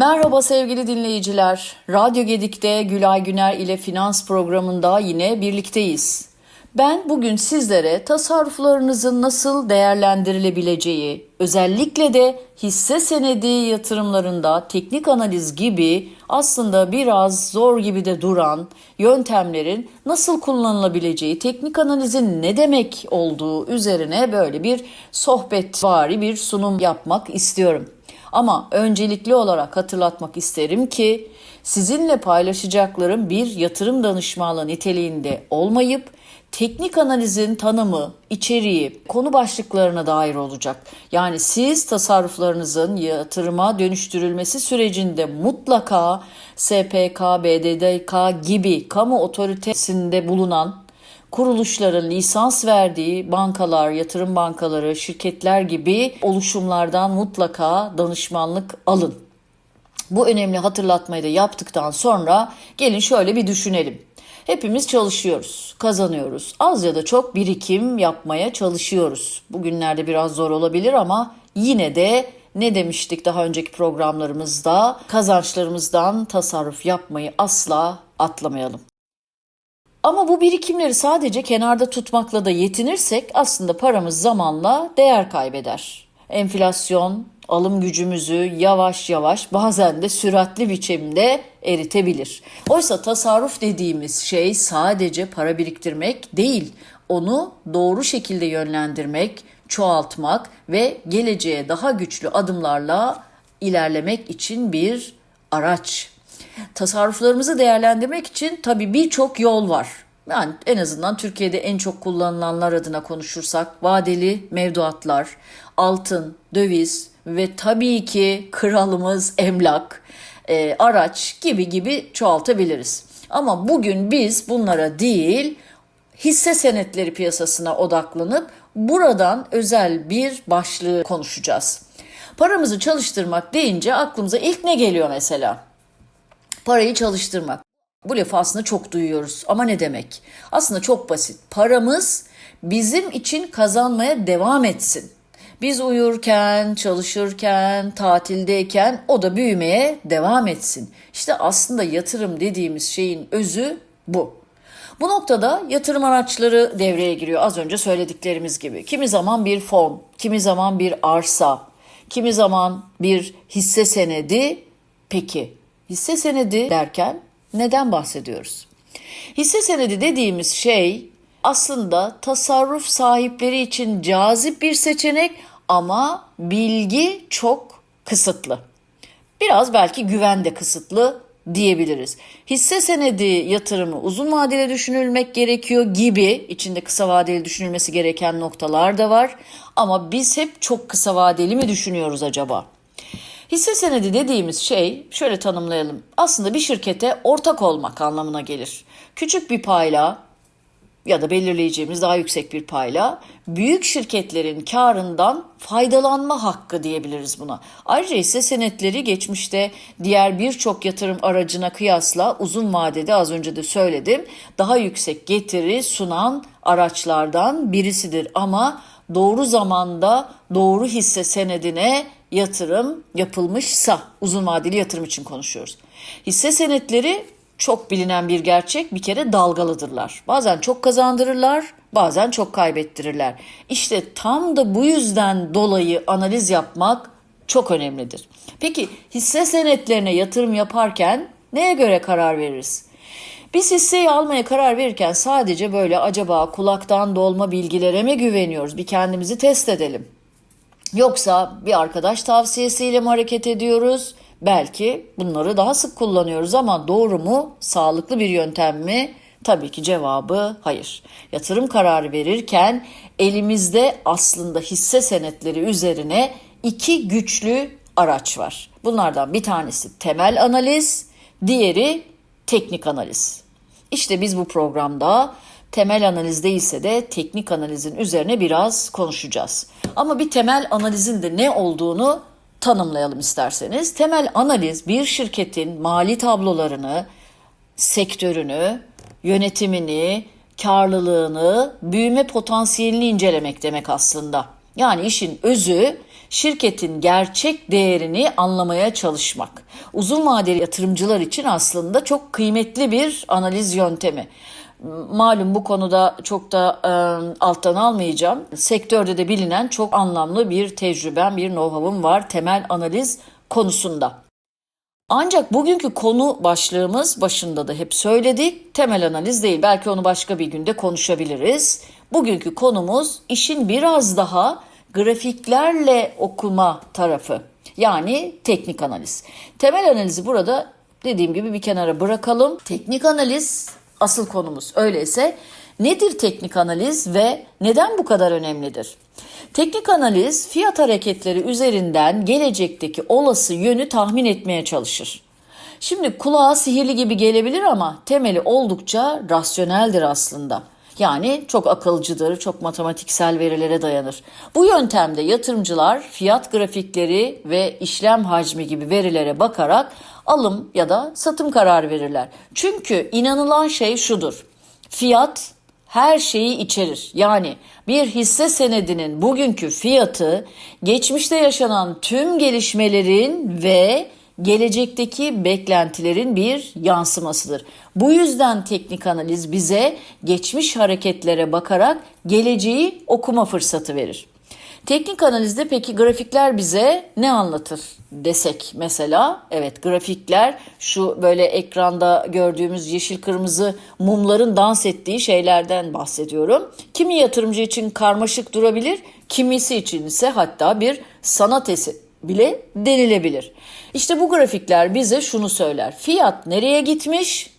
Merhaba sevgili dinleyiciler. Radyo Gedik'te Gülay Güner ile Finans programında yine birlikteyiz. Ben bugün sizlere tasarruflarınızın nasıl değerlendirilebileceği, özellikle de hisse senedi yatırımlarında teknik analiz gibi aslında biraz zor gibi de duran yöntemlerin nasıl kullanılabileceği, teknik analizin ne demek olduğu üzerine böyle bir sohbetvari bir sunum yapmak istiyorum. Ama öncelikli olarak hatırlatmak isterim ki sizinle paylaşacaklarım bir yatırım danışmanlığı niteliğinde olmayıp teknik analizin tanımı, içeriği, konu başlıklarına dair olacak. Yani siz tasarruflarınızın yatırıma dönüştürülmesi sürecinde mutlaka SPK, BDDK gibi kamu otoritesinde bulunan kuruluşların lisans verdiği bankalar, yatırım bankaları, şirketler gibi oluşumlardan mutlaka danışmanlık alın. Bu önemli hatırlatmayı da yaptıktan sonra gelin şöyle bir düşünelim. Hepimiz çalışıyoruz, kazanıyoruz. Az ya da çok birikim yapmaya çalışıyoruz. Bugünlerde biraz zor olabilir ama yine de ne demiştik daha önceki programlarımızda? Kazançlarımızdan tasarruf yapmayı asla atlamayalım. Ama bu birikimleri sadece kenarda tutmakla da yetinirsek aslında paramız zamanla değer kaybeder. Enflasyon alım gücümüzü yavaş yavaş bazen de süratli biçimde eritebilir. Oysa tasarruf dediğimiz şey sadece para biriktirmek değil, onu doğru şekilde yönlendirmek, çoğaltmak ve geleceğe daha güçlü adımlarla ilerlemek için bir araç. Tasarruflarımızı değerlendirmek için tabii birçok yol var. Yani en azından Türkiye'de en çok kullanılanlar adına konuşursak vadeli mevduatlar, altın, döviz ve tabii ki kralımız emlak, e, araç gibi gibi çoğaltabiliriz. Ama bugün biz bunlara değil hisse senetleri piyasasına odaklanıp buradan özel bir başlığı konuşacağız. Paramızı çalıştırmak deyince aklımıza ilk ne geliyor mesela? Parayı çalıştırmak. Bu lafı aslında çok duyuyoruz ama ne demek? Aslında çok basit. Paramız bizim için kazanmaya devam etsin. Biz uyurken, çalışırken, tatildeyken o da büyümeye devam etsin. İşte aslında yatırım dediğimiz şeyin özü bu. Bu noktada yatırım araçları devreye giriyor az önce söylediklerimiz gibi. Kimi zaman bir fon, kimi zaman bir arsa, kimi zaman bir hisse senedi. Peki hisse senedi derken neden bahsediyoruz? Hisse senedi dediğimiz şey aslında tasarruf sahipleri için cazip bir seçenek ama bilgi çok kısıtlı. Biraz belki güven de kısıtlı diyebiliriz. Hisse senedi yatırımı uzun vadeli düşünülmek gerekiyor gibi içinde kısa vadeli düşünülmesi gereken noktalar da var. Ama biz hep çok kısa vadeli mi düşünüyoruz acaba? Hisse senedi dediğimiz şey şöyle tanımlayalım. Aslında bir şirkete ortak olmak anlamına gelir. Küçük bir payla ya da belirleyeceğimiz daha yüksek bir payla büyük şirketlerin karından faydalanma hakkı diyebiliriz buna. Ayrıca hisse senetleri geçmişte diğer birçok yatırım aracına kıyasla uzun vadede az önce de söyledim daha yüksek getiri sunan araçlardan birisidir ama doğru zamanda doğru hisse senedine yatırım yapılmışsa uzun vadeli yatırım için konuşuyoruz. Hisse senetleri çok bilinen bir gerçek bir kere dalgalıdırlar. Bazen çok kazandırırlar, bazen çok kaybettirirler. İşte tam da bu yüzden dolayı analiz yapmak çok önemlidir. Peki hisse senetlerine yatırım yaparken neye göre karar veririz? Biz hisseyi almaya karar verirken sadece böyle acaba kulaktan dolma bilgilere mi güveniyoruz? Bir kendimizi test edelim. Yoksa bir arkadaş tavsiyesiyle mi hareket ediyoruz? Belki bunları daha sık kullanıyoruz ama doğru mu? Sağlıklı bir yöntem mi? Tabii ki cevabı hayır. Yatırım kararı verirken elimizde aslında hisse senetleri üzerine iki güçlü araç var. Bunlardan bir tanesi temel analiz, diğeri teknik analiz. İşte biz bu programda temel analiz değilse de teknik analizin üzerine biraz konuşacağız. Ama bir temel analizin de ne olduğunu tanımlayalım isterseniz. Temel analiz bir şirketin mali tablolarını, sektörünü, yönetimini, karlılığını, büyüme potansiyelini incelemek demek aslında. Yani işin özü şirketin gerçek değerini anlamaya çalışmak. Uzun vadeli yatırımcılar için aslında çok kıymetli bir analiz yöntemi. Malum bu konuda çok da e, alttan almayacağım. Sektörde de bilinen çok anlamlı bir tecrübem, bir know-how'um var temel analiz konusunda. Ancak bugünkü konu başlığımız başında da hep söyledik temel analiz değil. Belki onu başka bir günde konuşabiliriz. Bugünkü konumuz işin biraz daha grafiklerle okuma tarafı. Yani teknik analiz. Temel analizi burada dediğim gibi bir kenara bırakalım. Teknik analiz asıl konumuz. Öyleyse nedir teknik analiz ve neden bu kadar önemlidir? Teknik analiz fiyat hareketleri üzerinden gelecekteki olası yönü tahmin etmeye çalışır. Şimdi kulağa sihirli gibi gelebilir ama temeli oldukça rasyoneldir aslında. Yani çok akılcıdır, çok matematiksel verilere dayanır. Bu yöntemde yatırımcılar fiyat grafikleri ve işlem hacmi gibi verilere bakarak alım ya da satım kararı verirler. Çünkü inanılan şey şudur. Fiyat her şeyi içerir. Yani bir hisse senedinin bugünkü fiyatı geçmişte yaşanan tüm gelişmelerin ve gelecekteki beklentilerin bir yansımasıdır. Bu yüzden teknik analiz bize geçmiş hareketlere bakarak geleceği okuma fırsatı verir. Teknik analizde peki grafikler bize ne anlatır desek mesela? Evet grafikler şu böyle ekranda gördüğümüz yeşil kırmızı mumların dans ettiği şeylerden bahsediyorum. Kimi yatırımcı için karmaşık durabilir, kimisi için ise hatta bir sanat eseri bile denilebilir. İşte bu grafikler bize şunu söyler. Fiyat nereye gitmiş,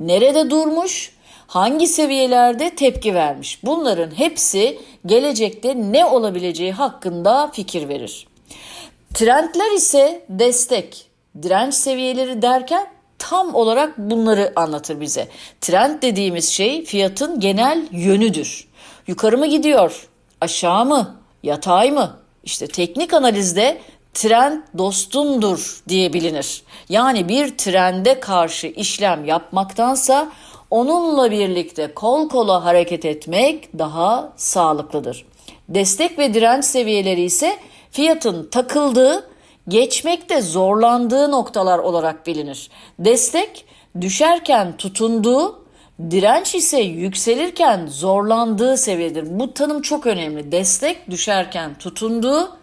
nerede durmuş, hangi seviyelerde tepki vermiş. Bunların hepsi gelecekte ne olabileceği hakkında fikir verir. Trendler ise destek, direnç seviyeleri derken tam olarak bunları anlatır bize. Trend dediğimiz şey fiyatın genel yönüdür. Yukarı mı gidiyor, aşağı mı, yatay mı? İşte teknik analizde trend dostundur diye bilinir. Yani bir trende karşı işlem yapmaktansa onunla birlikte kol kola hareket etmek daha sağlıklıdır. Destek ve direnç seviyeleri ise fiyatın takıldığı, geçmekte zorlandığı noktalar olarak bilinir. Destek düşerken tutunduğu, direnç ise yükselirken zorlandığı seviyedir. Bu tanım çok önemli. Destek düşerken tutunduğu,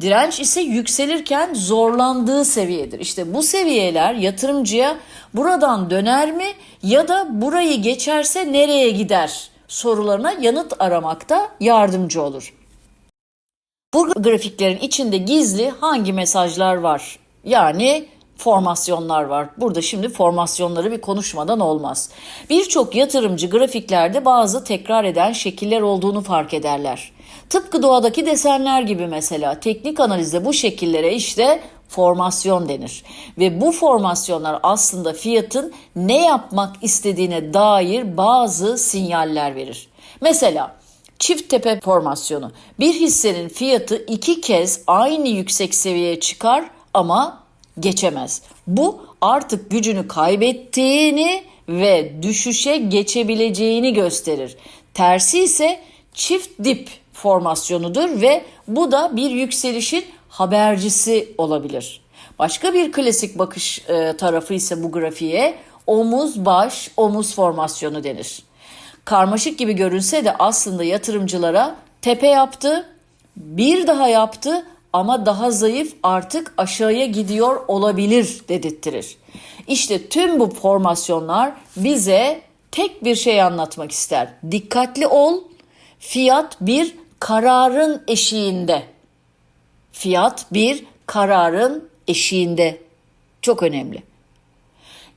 Direnç ise yükselirken zorlandığı seviyedir. İşte bu seviyeler yatırımcıya buradan döner mi ya da burayı geçerse nereye gider sorularına yanıt aramakta yardımcı olur. Bu grafiklerin içinde gizli hangi mesajlar var? Yani formasyonlar var. Burada şimdi formasyonları bir konuşmadan olmaz. Birçok yatırımcı grafiklerde bazı tekrar eden şekiller olduğunu fark ederler. Tıpkı doğadaki desenler gibi mesela teknik analizde bu şekillere işte formasyon denir. Ve bu formasyonlar aslında fiyatın ne yapmak istediğine dair bazı sinyaller verir. Mesela çift tepe formasyonu bir hissenin fiyatı iki kez aynı yüksek seviyeye çıkar ama geçemez. Bu artık gücünü kaybettiğini ve düşüşe geçebileceğini gösterir. Tersi ise çift dip formasyonudur ve bu da bir yükselişin habercisi olabilir. Başka bir klasik bakış e, tarafı ise bu grafiğe omuz baş omuz formasyonu denir. Karmaşık gibi görünse de aslında yatırımcılara tepe yaptı, bir daha yaptı ama daha zayıf artık aşağıya gidiyor olabilir dedirttirir. İşte tüm bu formasyonlar bize tek bir şey anlatmak ister. Dikkatli ol. Fiyat bir kararın eşiğinde. Fiyat bir kararın eşiğinde. Çok önemli.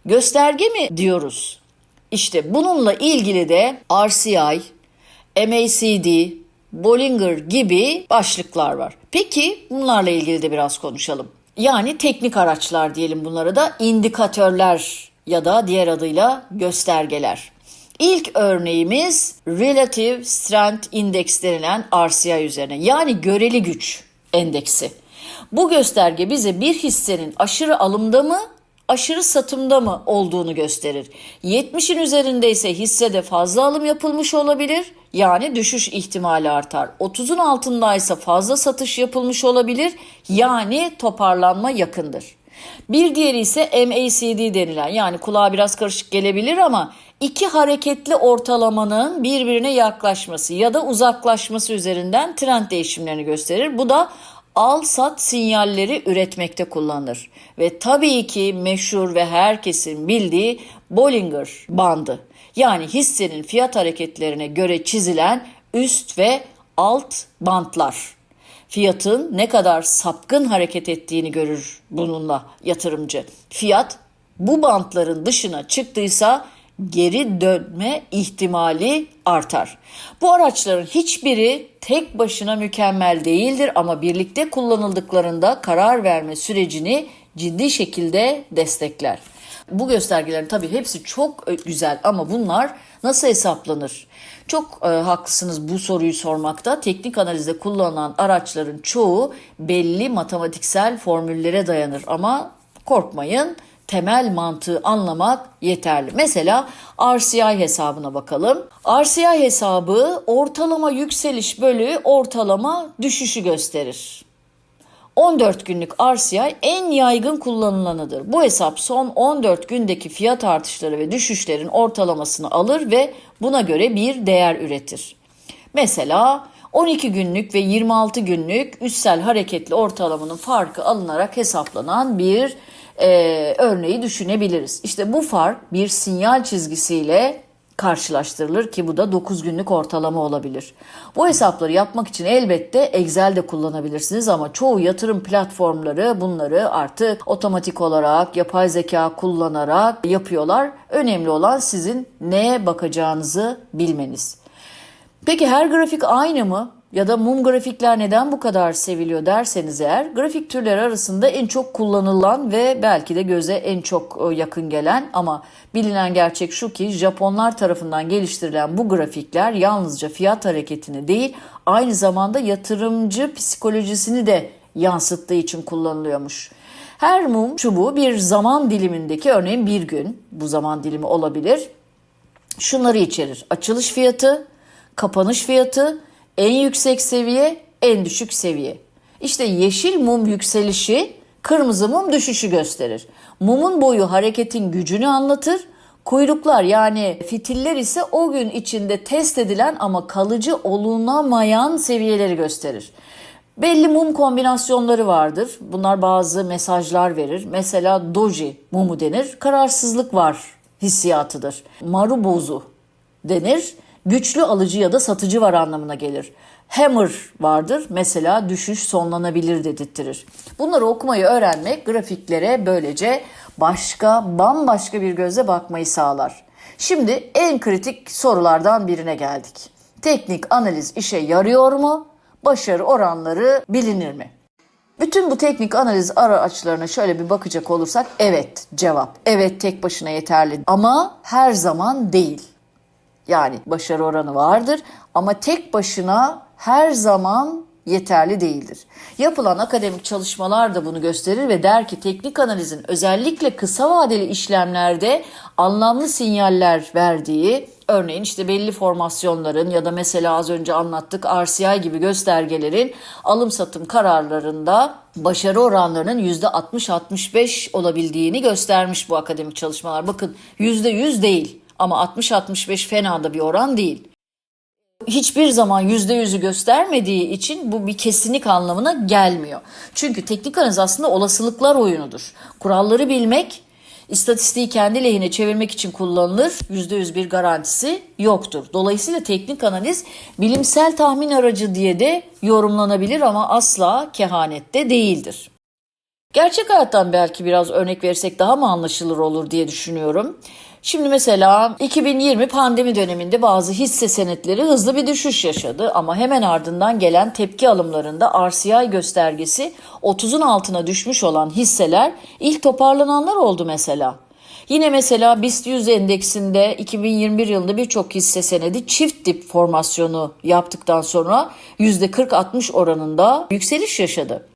Gösterge mi diyoruz? İşte bununla ilgili de RCI, MACD, Bollinger gibi başlıklar var. Peki bunlarla ilgili de biraz konuşalım. Yani teknik araçlar diyelim bunlara da indikatörler ya da diğer adıyla göstergeler. İlk örneğimiz Relative Strength Index denilen RCI üzerine yani göreli güç endeksi. Bu gösterge bize bir hissenin aşırı alımda mı aşırı satımda mı olduğunu gösterir. 70'in üzerinde ise hissede fazla alım yapılmış olabilir. Yani düşüş ihtimali artar. 30'un altındaysa fazla satış yapılmış olabilir. Yani toparlanma yakındır. Bir diğeri ise MACD denilen yani kulağa biraz karışık gelebilir ama iki hareketli ortalamanın birbirine yaklaşması ya da uzaklaşması üzerinden trend değişimlerini gösterir. Bu da al sat sinyalleri üretmekte kullanılır. Ve tabii ki meşhur ve herkesin bildiği Bollinger bandı. Yani hissenin fiyat hareketlerine göre çizilen üst ve alt bantlar fiyatın ne kadar sapkın hareket ettiğini görür bununla yatırımcı. Fiyat bu bantların dışına çıktıysa geri dönme ihtimali artar. Bu araçların hiçbiri tek başına mükemmel değildir ama birlikte kullanıldıklarında karar verme sürecini ciddi şekilde destekler. Bu göstergelerin tabii hepsi çok e, güzel ama bunlar nasıl hesaplanır? Çok e, haklısınız bu soruyu sormakta. Teknik analizde kullanılan araçların çoğu belli matematiksel formüllere dayanır ama korkmayın temel mantığı anlamak yeterli. Mesela RCI hesabına bakalım. RCI hesabı ortalama yükseliş bölü ortalama düşüşü gösterir. 14 günlük RCI en yaygın kullanılanıdır. Bu hesap son 14 gündeki fiyat artışları ve düşüşlerin ortalamasını alır ve buna göre bir değer üretir. Mesela 12 günlük ve 26 günlük üstsel hareketli ortalamanın farkı alınarak hesaplanan bir e, örneği düşünebiliriz. İşte bu fark bir sinyal çizgisiyle karşılaştırılır ki bu da 9 günlük ortalama olabilir. Bu hesapları yapmak için elbette Excel de kullanabilirsiniz ama çoğu yatırım platformları bunları artık otomatik olarak yapay zeka kullanarak yapıyorlar. Önemli olan sizin neye bakacağınızı bilmeniz. Peki her grafik aynı mı? Ya da mum grafikler neden bu kadar seviliyor derseniz eğer grafik türleri arasında en çok kullanılan ve belki de göze en çok e, yakın gelen ama bilinen gerçek şu ki Japonlar tarafından geliştirilen bu grafikler yalnızca fiyat hareketini değil aynı zamanda yatırımcı psikolojisini de yansıttığı için kullanılıyormuş. Her mum çubuğu bir zaman dilimindeki örneğin bir gün bu zaman dilimi olabilir. Şunları içerir. Açılış fiyatı, kapanış fiyatı, en yüksek seviye, en düşük seviye. İşte yeşil mum yükselişi, kırmızı mum düşüşü gösterir. Mumun boyu hareketin gücünü anlatır. Kuyruklar yani fitiller ise o gün içinde test edilen ama kalıcı olunamayan seviyeleri gösterir. Belli mum kombinasyonları vardır. Bunlar bazı mesajlar verir. Mesela doji mumu denir. Kararsızlık var hissiyatıdır. Marubozu denir güçlü alıcı ya da satıcı var anlamına gelir. Hammer vardır. Mesela düşüş sonlanabilir dedirttirir. Bunları okumayı öğrenmek grafiklere böylece başka bambaşka bir gözle bakmayı sağlar. Şimdi en kritik sorulardan birine geldik. Teknik analiz işe yarıyor mu? Başarı oranları bilinir mi? Bütün bu teknik analiz araçlarına şöyle bir bakacak olursak evet cevap. Evet tek başına yeterli ama her zaman değil. Yani başarı oranı vardır ama tek başına her zaman yeterli değildir. Yapılan akademik çalışmalar da bunu gösterir ve der ki teknik analizin özellikle kısa vadeli işlemlerde anlamlı sinyaller verdiği örneğin işte belli formasyonların ya da mesela az önce anlattık RCI gibi göstergelerin alım satım kararlarında başarı oranlarının %60-65 olabildiğini göstermiş bu akademik çalışmalar. Bakın %100 değil ama 60-65 fena da bir oran değil. Hiçbir zaman %100'ü göstermediği için bu bir kesinlik anlamına gelmiyor. Çünkü teknik analiz aslında olasılıklar oyunudur. Kuralları bilmek, istatistiği kendi lehine çevirmek için kullanılır. %100 bir garantisi yoktur. Dolayısıyla teknik analiz bilimsel tahmin aracı diye de yorumlanabilir ama asla kehanette değildir. Gerçek hayattan belki biraz örnek versek daha mı anlaşılır olur diye düşünüyorum. Şimdi mesela 2020 pandemi döneminde bazı hisse senetleri hızlı bir düşüş yaşadı ama hemen ardından gelen tepki alımlarında RCI göstergesi 30'un altına düşmüş olan hisseler ilk toparlananlar oldu mesela. Yine mesela BIST 100 endeksinde 2021 yılında birçok hisse senedi çift dip formasyonu yaptıktan sonra %40-60 oranında yükseliş yaşadı.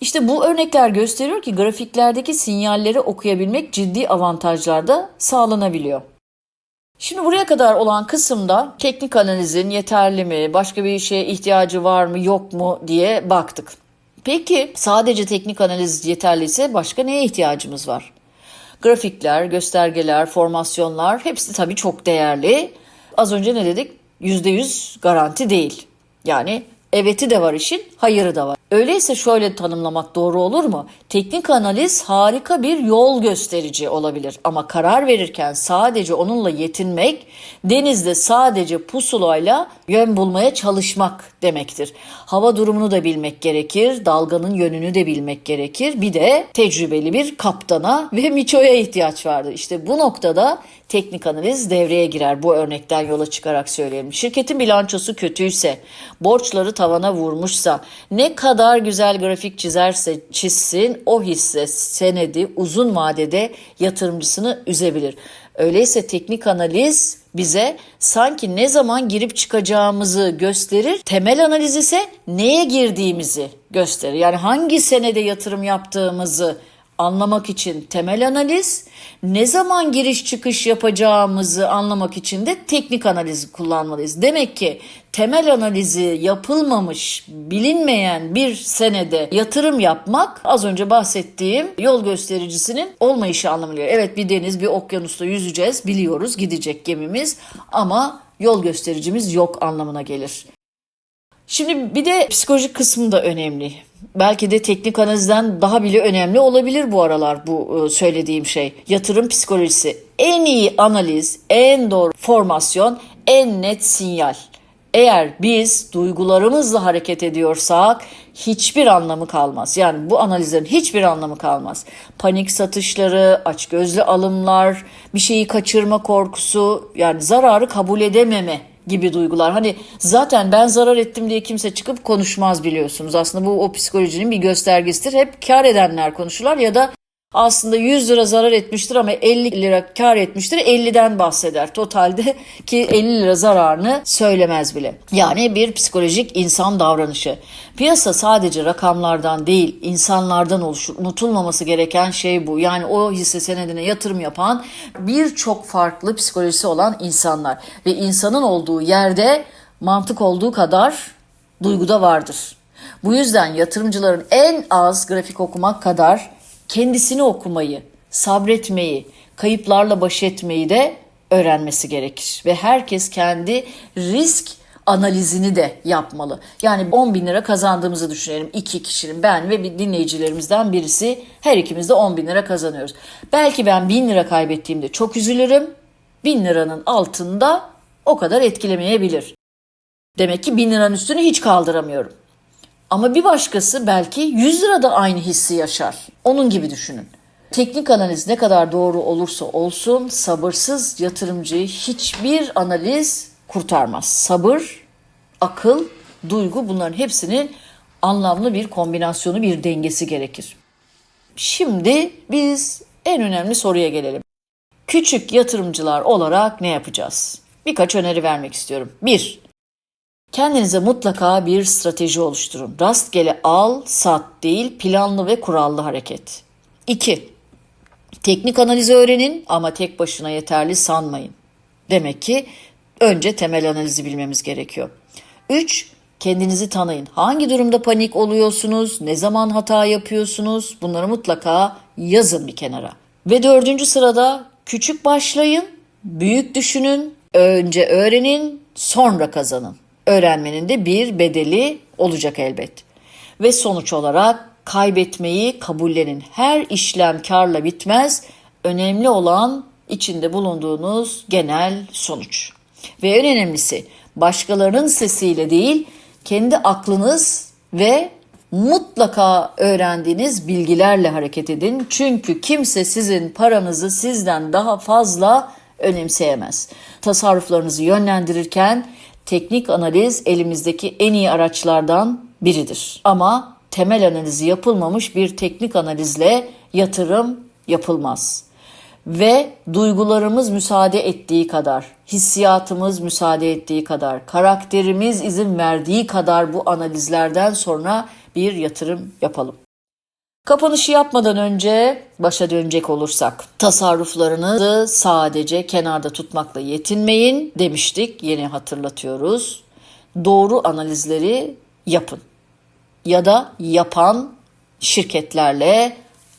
İşte bu örnekler gösteriyor ki grafiklerdeki sinyalleri okuyabilmek ciddi avantajlar da sağlanabiliyor. Şimdi buraya kadar olan kısımda teknik analizin yeterli mi, başka bir şeye ihtiyacı var mı, yok mu diye baktık. Peki sadece teknik analiz yeterliyse başka neye ihtiyacımız var? Grafikler, göstergeler, formasyonlar hepsi tabii çok değerli. Az önce ne dedik? %100 garanti değil. Yani eveti de var işin, hayırı da var. Öyleyse şöyle tanımlamak doğru olur mu? Teknik analiz harika bir yol gösterici olabilir ama karar verirken sadece onunla yetinmek denizde sadece pusulayla yön bulmaya çalışmak demektir. Hava durumunu da bilmek gerekir, dalganın yönünü de bilmek gerekir. Bir de tecrübeli bir kaptana ve miçoya ihtiyaç vardır. İşte bu noktada teknik analiz devreye girer. Bu örnekten yola çıkarak söyleyelim. Şirketin bilançosu kötüyse, borçları tavana vurmuşsa, ne kadar güzel grafik çizerse çizsin o hisse senedi uzun vadede yatırımcısını üzebilir. Öyleyse teknik analiz bize sanki ne zaman girip çıkacağımızı gösterir. Temel analiz ise neye girdiğimizi gösterir. Yani hangi senede yatırım yaptığımızı anlamak için temel analiz, ne zaman giriş çıkış yapacağımızı anlamak için de teknik analizi kullanmalıyız. Demek ki temel analizi yapılmamış, bilinmeyen bir senede yatırım yapmak az önce bahsettiğim yol göstericisinin olmayışı anlamına geliyor. Evet bir deniz, bir okyanusta yüzeceğiz, biliyoruz gidecek gemimiz ama yol göstericimiz yok anlamına gelir. Şimdi bir de psikolojik kısmı da önemli. Belki de teknik analizden daha bile önemli olabilir bu aralar bu e, söylediğim şey. Yatırım psikolojisi. En iyi analiz, en doğru formasyon, en net sinyal. Eğer biz duygularımızla hareket ediyorsak hiçbir anlamı kalmaz. Yani bu analizlerin hiçbir anlamı kalmaz. Panik satışları, açgözlü alımlar, bir şeyi kaçırma korkusu, yani zararı kabul edememe gibi duygular. Hani zaten ben zarar ettim diye kimse çıkıp konuşmaz biliyorsunuz. Aslında bu o psikolojinin bir göstergesidir. Hep kar edenler konuşurlar ya da aslında 100 lira zarar etmiştir ama 50 lira kar etmiştir 50'den bahseder. Totalde ki 50 lira zararını söylemez bile. Yani bir psikolojik insan davranışı. Piyasa sadece rakamlardan değil insanlardan oluşur. Unutulmaması gereken şey bu. Yani o hisse senedine yatırım yapan birçok farklı psikolojisi olan insanlar. Ve insanın olduğu yerde mantık olduğu kadar duyguda vardır. Bu yüzden yatırımcıların en az grafik okumak kadar kendisini okumayı, sabretmeyi, kayıplarla baş etmeyi de öğrenmesi gerekir. Ve herkes kendi risk analizini de yapmalı. Yani 10 bin lira kazandığımızı düşünelim. iki kişinin ben ve bir dinleyicilerimizden birisi her ikimiz de 10 bin lira kazanıyoruz. Belki ben bin lira kaybettiğimde çok üzülürüm. Bin liranın altında o kadar etkilemeyebilir. Demek ki bin liranın üstünü hiç kaldıramıyorum. Ama bir başkası belki 100 lirada aynı hissi yaşar. Onun gibi düşünün. Teknik analiz ne kadar doğru olursa olsun sabırsız yatırımcıyı hiçbir analiz kurtarmaz. Sabır, akıl, duygu bunların hepsinin anlamlı bir kombinasyonu, bir dengesi gerekir. Şimdi biz en önemli soruya gelelim. Küçük yatırımcılar olarak ne yapacağız? Birkaç öneri vermek istiyorum. 1. Kendinize mutlaka bir strateji oluşturun. Rastgele al, sat değil, planlı ve kurallı hareket. 2. Teknik analizi öğrenin ama tek başına yeterli sanmayın. Demek ki önce temel analizi bilmemiz gerekiyor. 3. Kendinizi tanıyın. Hangi durumda panik oluyorsunuz? Ne zaman hata yapıyorsunuz? Bunları mutlaka yazın bir kenara. Ve dördüncü sırada küçük başlayın, büyük düşünün, önce öğrenin, sonra kazanın öğrenmenin de bir bedeli olacak elbet. Ve sonuç olarak kaybetmeyi kabullenin. Her işlem karla bitmez. Önemli olan içinde bulunduğunuz genel sonuç. Ve en önemlisi başkalarının sesiyle değil, kendi aklınız ve mutlaka öğrendiğiniz bilgilerle hareket edin. Çünkü kimse sizin paranızı sizden daha fazla önemseyemez. Tasarruflarınızı yönlendirirken teknik analiz elimizdeki en iyi araçlardan biridir. Ama temel analizi yapılmamış bir teknik analizle yatırım yapılmaz. Ve duygularımız müsaade ettiği kadar, hissiyatımız müsaade ettiği kadar, karakterimiz izin verdiği kadar bu analizlerden sonra bir yatırım yapalım. Kapanışı yapmadan önce başa dönecek olursak tasarruflarınızı sadece kenarda tutmakla yetinmeyin demiştik. Yine hatırlatıyoruz. Doğru analizleri yapın. Ya da yapan şirketlerle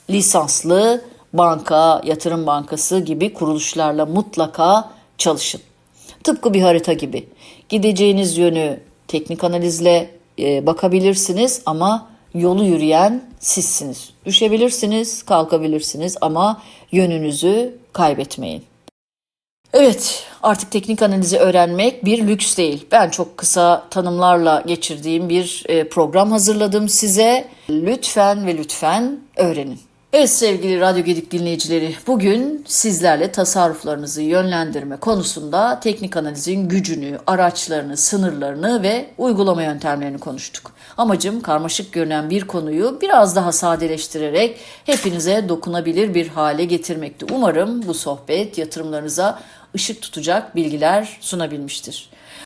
lisanslı banka, yatırım bankası gibi kuruluşlarla mutlaka çalışın. Tıpkı bir harita gibi. Gideceğiniz yönü teknik analizle e, bakabilirsiniz ama yolu yürüyen sizsiniz. Düşebilirsiniz, kalkabilirsiniz ama yönünüzü kaybetmeyin. Evet, artık teknik analizi öğrenmek bir lüks değil. Ben çok kısa tanımlarla geçirdiğim bir e, program hazırladım size. Lütfen ve lütfen öğrenin. Evet sevgili Radyo Gedik dinleyicileri, bugün sizlerle tasarruflarınızı yönlendirme konusunda teknik analizin gücünü, araçlarını, sınırlarını ve uygulama yöntemlerini konuştuk. Amacım karmaşık görünen bir konuyu biraz daha sadeleştirerek hepinize dokunabilir bir hale getirmekti. Umarım bu sohbet yatırımlarınıza ışık tutacak bilgiler sunabilmiştir.